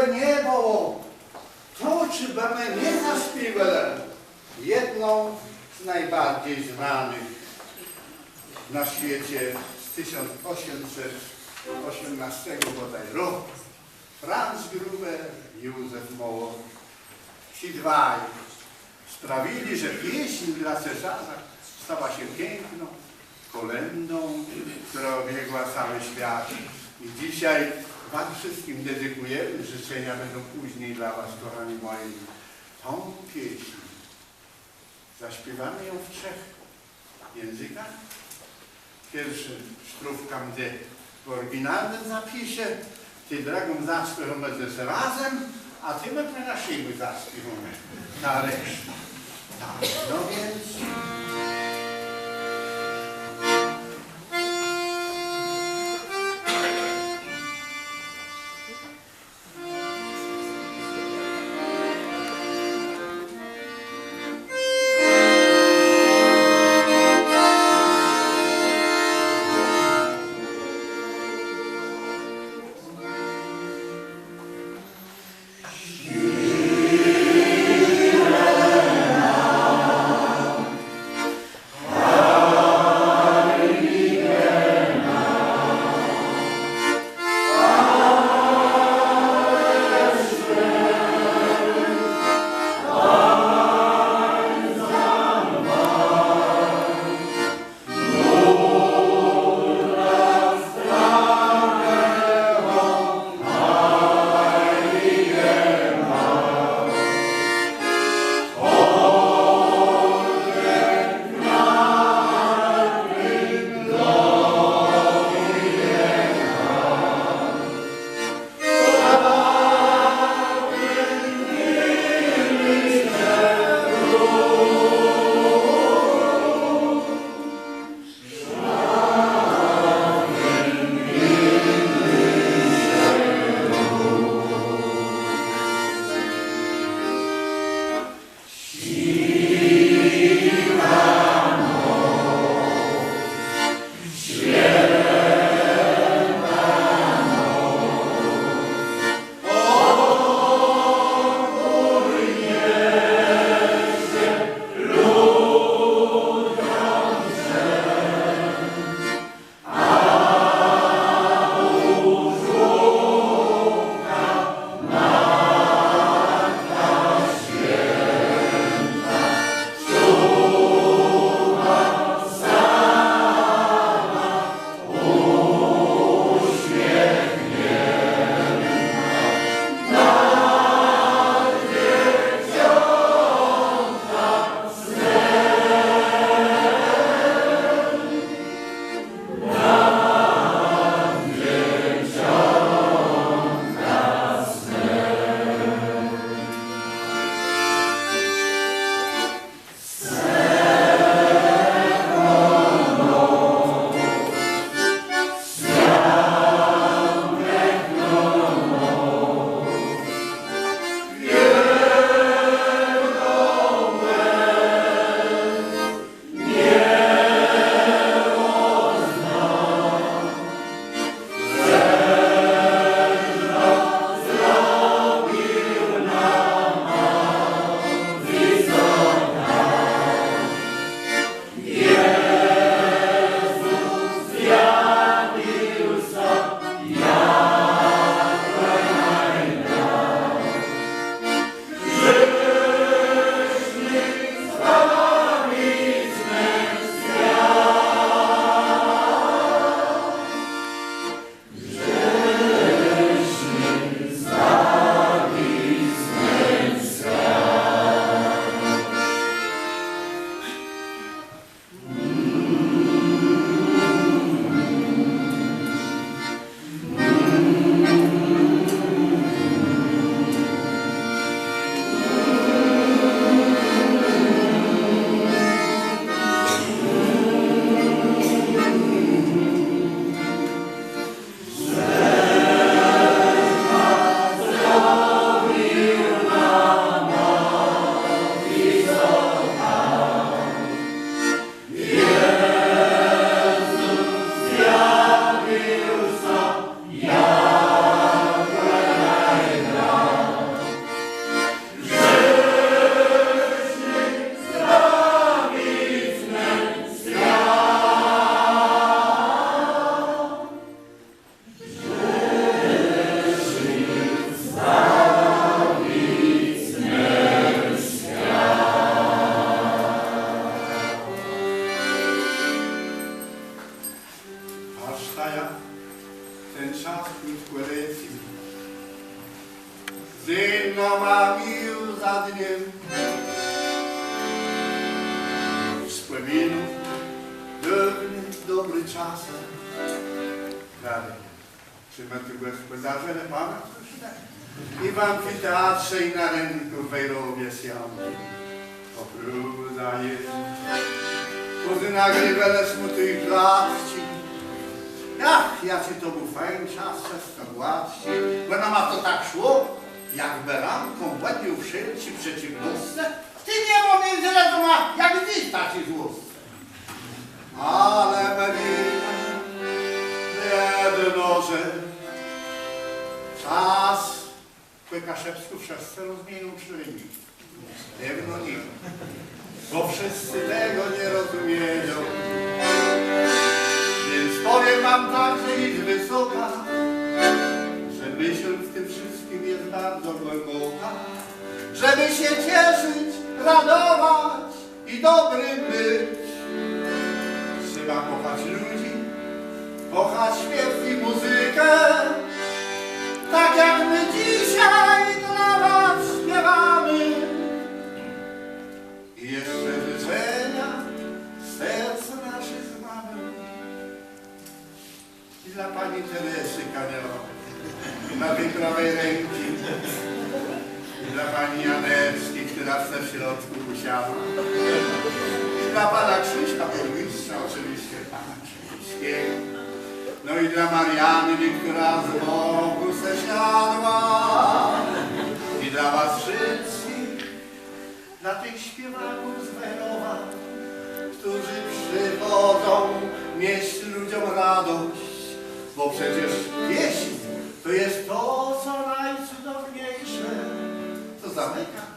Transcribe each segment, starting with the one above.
stobe niebo, to czy nie zaśpiewali jedną z najbardziej znanych na świecie z 1818 bodaj roku. Franz Gruber, Józef Moło. Ci dwaj sprawili, że pieśń dla cesarza stała się piękną kolendą, która obiegła cały świat. I dzisiaj Wam wszystkim dedykujemy. Życzenia będą później dla Was, kochani moi. Tą pieśń zaśpiewamy ją w trzech językach. Pierwszy sztrówka w oryginalnym zapisie, ty dragą zaśpiewamy ze razem, a ty my naszymi zaśpiewamy na resztę. Tak, no więc... Ma tu gospodarze pana? I w amfiteatrze i na rynku w Wejrowie siamy. Opróda jest. Kuzy nagrywele smutnych gladci. Ach, jacy to był fajny czas, wszystko gładci. Bo nam to tak szło, jak beranką ładnie wszelci przeciwnościce. Ty nie między rękoma, jak ty Kłykaszewsku wszyscy rozumieją czyni. Nikt. Bo wszyscy tego nie rozumieją. Więc powiem wam tak, że jest wysoka, że myśl w tym wszystkim jest bardzo głęboka. Żeby się cieszyć, radować i dobrym być. Trzeba kochać ludzi, kochać śpiew i muzykę. Tak jak jeszcze życzenia z serca nasze znamy. I dla pani Teresy Kanielowej, na tej prawej ręki. I dla pani Janeczki, która w środku usiadła. I dla pana Krzyśka, burmistrza oczywiście, pana Krzyśkiego. No i dla Mariany, która z boku se siadła. I dla was wszystkich, dla tych śpiewaków z Werowa, którzy przychodzą nieść ludziom radość. Bo przecież pieśń to jest to, co najcudowniejsze, co zamyka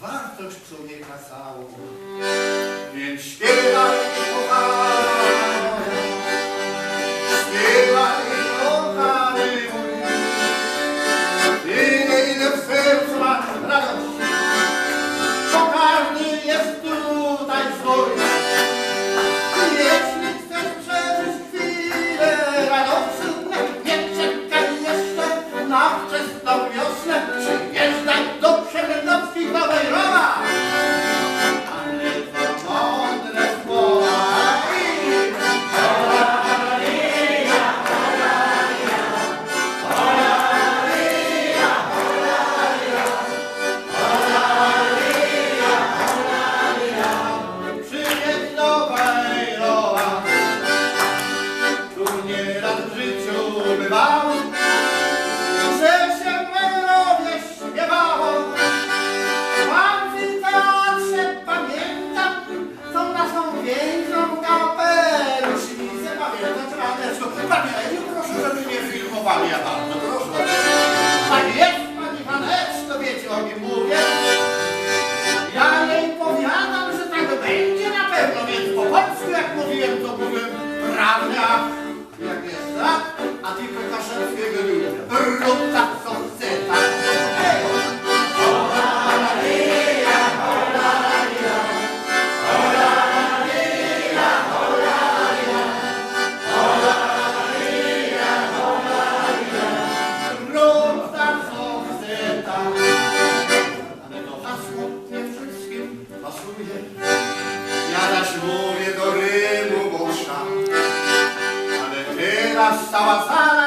wartość człowieka całą. Więc śpiewaj, kochana, pasuje. Jadasz mówię do Rymu, bo ale teraz cała sala